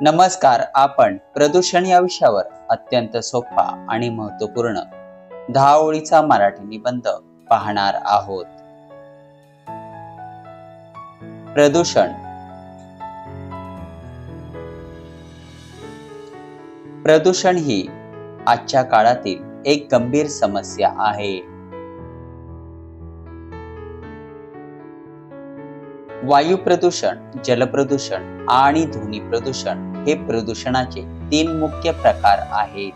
नमस्कार आपण प्रदूषण या विषयावर अत्यंत सोपा आणि महत्त्वपूर्ण दहा ओळीचा मराठी निबंध पाहणार आहोत. प्रदूषण. प्रदूषण ही आजच्या काळातील एक गंभीर समस्या आहे. वायू प्रदूषण जल प्रदूषण आणि ध्वनी प्रदूषण हे प्रदूषणाचे तीन मुख्य प्रकार आहेत.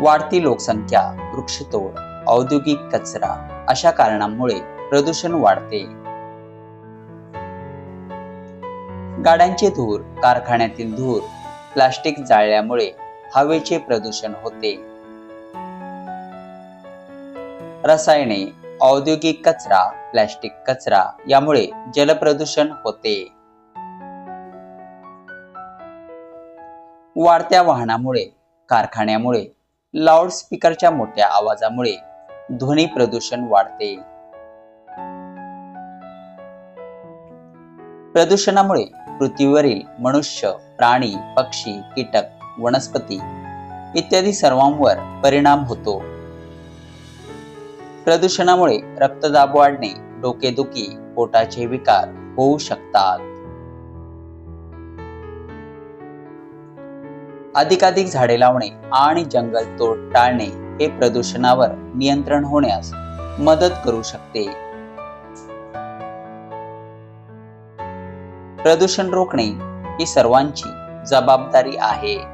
वाढती लोकसंख्या वृक्षतोड औद्योगिक कचरा अशा कारणांमुळे प्रदूषण वाढते. गाड्यांचे धूर कारखान्यातील धूर प्लास्टिक जाळल्यामुळे हवेचे प्रदूषण होते. रसायने औद्योगिक कचरा प्लास्टिक कचरा यामुळे जलप्रदूषण होते. वाढत्या वाहनामुळे कारखान्यामुळे लाऊडस्पीकरच्या मोठ्या आवाजामुळे ध्वनी प्रदूषण वाढते. प्रदूषणामुळे पृथ्वीवरील मनुष्य प्राणी पक्षी कीटक वनस्पती इत्यादी सर्वांवर परिणाम होतो. प्रदूषणामुळे रक्तदाब वाढणे डोकेदुखी पोटाचे विकार होऊ शकतात. अधिकाधिक झाडे लावणे आणि जंगल तोड टाळणे हे प्रदूषणावर नियंत्रण होण्यास मदत करू शकते. प्रदूषण रोखणे ही सर्वांची जबाबदारी आहे.